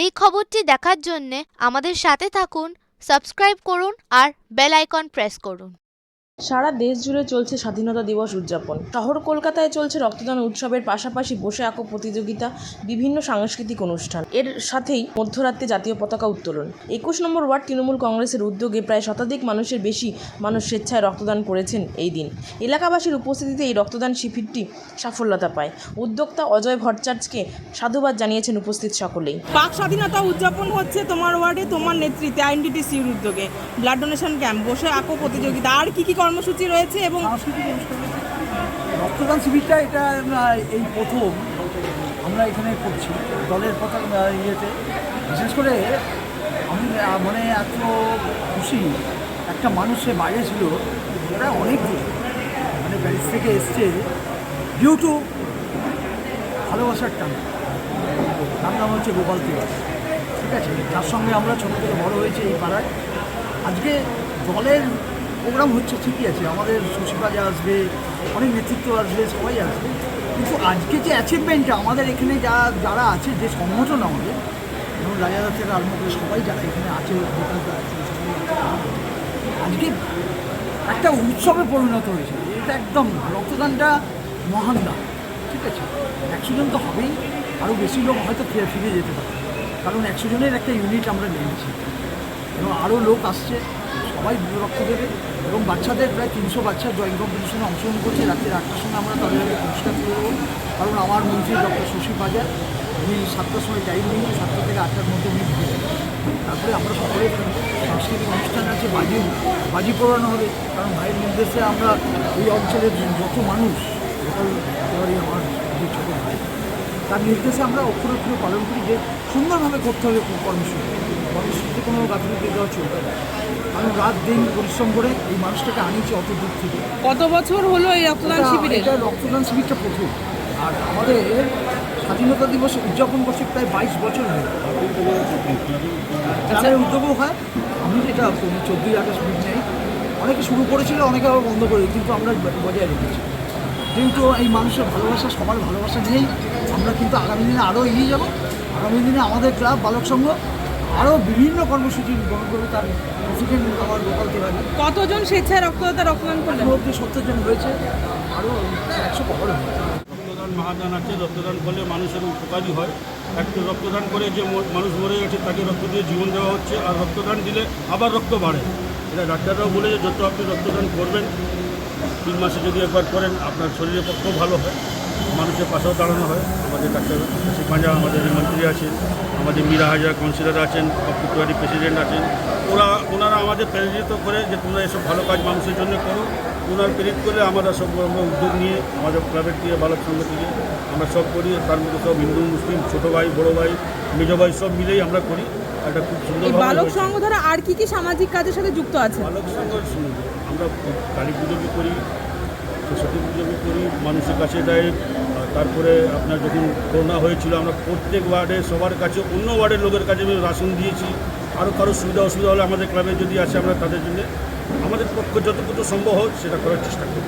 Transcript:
এই খবরটি দেখার জন্যে আমাদের সাথে থাকুন সাবস্ক্রাইব করুন আর বেল আইকন প্রেস করুন। সারা দেশ জুড়ে চলছে স্বাধীনতা দিবস উদযাপন। শহর কলকাতায় চলছে রক্তদান উৎসবের পাশাপাশি বসে আঁকো প্রতিযোগিতা, বিভিন্ন সাংস্কৃতিক অনুষ্ঠান। এর সাথেই মধ্যরাত্রে জাতীয় পতাকা উত্তোলন। একুশ নম্বর ওয়ার্ড তৃণমূল কংগ্রেসের উদ্যোগে প্রায় শতাধিক মানুষের বেশি মানুষ স্বেচ্ছায় রক্তদান করেছেন এই দিন। এলাকাবাসীর উপস্থিতিতে এই রক্তদান শিবিরটি সাফল্যতা পায়। উদ্যোক্তা অজয় ভট্টাচার্যকে সাধুবাদ জানিয়েছেন উপস্থিত সকলেই। পাক স্বাধীনতা উদযাপন হচ্ছে তোমার ওয়ার্ডে তোমার নেতৃত্বে আইএনটিটিসির উদ্যোগে। ব্লাড ডোনেশন ক্যাম্প, বসে আঁকো প্রতিযোগিতা। আর কি কি কর্মসূচি রয়েছে এবং রক্তদান শিবিরটা এটা এই প্রথম আমরা এখানে করছি। দলের পতাকা ইয়েতে। বিশেষ করে আমি মানে এত খুশি। একটা মানুষের বাইরে ছিল ওরা অনেক দূর। মানে প্যারিস থেকে এসছে ডিউ টু ভালোবাসার টান। তার নাম হচ্ছে গোপাল তিওয়ারি। ঠিক আছে? তার সঙ্গে আমরা ছোটো থেকে বড় হয়েছে এই পাড়ায়। আজকে দলের প্রোগ্রাম হচ্ছে, ঠিকই আছে। আমাদের শশীবাজা আসবে, অনেক নেতৃত্ব আসবে, সবাই আসবে। কিন্তু আজকে যে অ্যাচিভমেন্টটা আমাদের এখানে যা, যারা আছে, যে সংগঠন আমাদের যেমন রাজাদা থেকে আরম্ভ করে সবাই যারা এখানে আছে আজকে একটা উৎসবে পরিণত হয়েছে। এটা একদম রক্তদানটা মহান দান, ঠিক আছে? একশো জন তো হবেই। আরও বেশি লোক হয়তো ফিরে যেতে পারে। কারণ একশো জনের একটা ইউনিট আমরা নিয়েছি। এবং আরও লোক আসছে। সবাই রক্ত দেবে এবং বাচ্চাদের প্রায় তিনশো বাচ্চা ড্রয়িং কম্পিটিশনে অংশগ্রহণ করছে। রাত্রি আটটার সময় আমরা তাদের পুরস্কার তুলে দেবো। কারণ আমার মন্ত্রী ডক্টর শশী বাজার, উনি সাতটার সময় টাইম নিন সাতটা থেকে আটটার মধ্যে উনি। তারপরে আমরা সকলে সাংস্কৃতিক অনুষ্ঠান আছে, বাজি বাজি পোড়ানো হবে। কারণ ভাইয়ের নির্দেশে আমরা এই অঞ্চলের যত মানুষ তিওয়ারি আমার যে ছোটো ভাই, তার নির্দেশে আমরা অক্ষরে অক্ষরে পালন করি যে সুন্দরভাবে করতে হবে কর্মসূচি। কর্মসূচিতে কোনো গাফিলতি দেওয়া চলবে না। আমি রাত দিন পরিশ্রম করে এই মানুষটাকে আনিয়েছি অত দূর থেকে। কত বছর হলো এই রক্তদান শিবিরে এটা রক্তদান শিবিরটা প্রথম। আর আমাদের স্বাধীনতা দিবস উদযাপন করছে প্রায় বাইশ বছর হয়ে গেল। গ্রামের উদ্যোগও হয়। আমি যেটা চোদ্দই আগস্ট মিড নেই। অনেকে শুরু করেছিল অনেকে আবার বন্ধ করে কিন্তু আমরা বজায় রেখেছি। কিন্তু এই মানুষের ভালোবাসা সবার ভালোবাসা নিয়েই আমরা কিন্তু আগামী দিনে আরও এগিয়ে যাব। আগামী দিনে আমাদের ক্লাব বালক সংঘ আরও বিভিন্ন কর্মসূচি গ্রহণ করবে তার প্রেসিডেন্ট আমার গোপাল তিওয়ারি। কতজন স্বেচ্ছায় রক্তদাতা রক্তদান করলেন? অব্দি সত্তর জন হয়েছে আরও একশো হবে রক্তদান মহাদান আছে রক্তদান করলে মানুষের উপকারী হয়। একটা রক্তদান করে যে ম- মানুষ মরে গেছে তাকে রক্ত দিয়ে জীবন দেওয়া হচ্ছে আর রক্তদান দিলে আবার রক্ত বাড়ে। এটা ডাক্তাররাও বলে যে যত আপনি রক্তদান করবেন তিন মাসে যদি একবার করেন আপনার শরীরের পক্ষেও ভালো হয়। মানুষের পাশেও দাঁড়ানো হয়। আমাদের ডাক্তার পাঞ্জা আমাদের মন্ত্রী আছেন আমাদের মীরা হাজার কাউন্সিলর আছেন পপুয়ারি প্রেসিডেন্ট আছেন। ওরা ওনারা আমাদের প্রেরিত করে যে তোমরা এসব ভালো কাজ মানুষের জন্য করো ওনার প্রেরিত করে আমরা সব উদ্যোগ নিয়ে আমাদের ক্লাবের থেকে বালক সংঘ থেকে আমরা সব করি তার মধ্যে সব হিন্দু মুসলিম ছোটো ভাই বড়ো ভাই মেজ ভাই সব মিলেই আমরা করি। একটা খুব সুন্দর বালক সংঘ দ্বারা আর কি কি সামাজিক কাজের সাথে যুক্ত আছে? বালক সংঘ আমরা কালী পুজো করি সরস্বতী পুজো করি মানুষের কাছে দেয় তারপরে আপনার যখন করোনা হয়েছিল, আমরা প্রত্যেক ওয়ার্ডে, সবার কাছে, অন্য ওয়ার্ডের লোকের কাছে রাশন দিয়েছি। আরও কারও সুবিধা, অসুবিধা হলে আমাদের ক্লাবে যদি আসে, আমরা তাদের জন্য, আমাদের পক্ষে যতটুকু সম্ভব হোক, সেটা করার চেষ্টা করি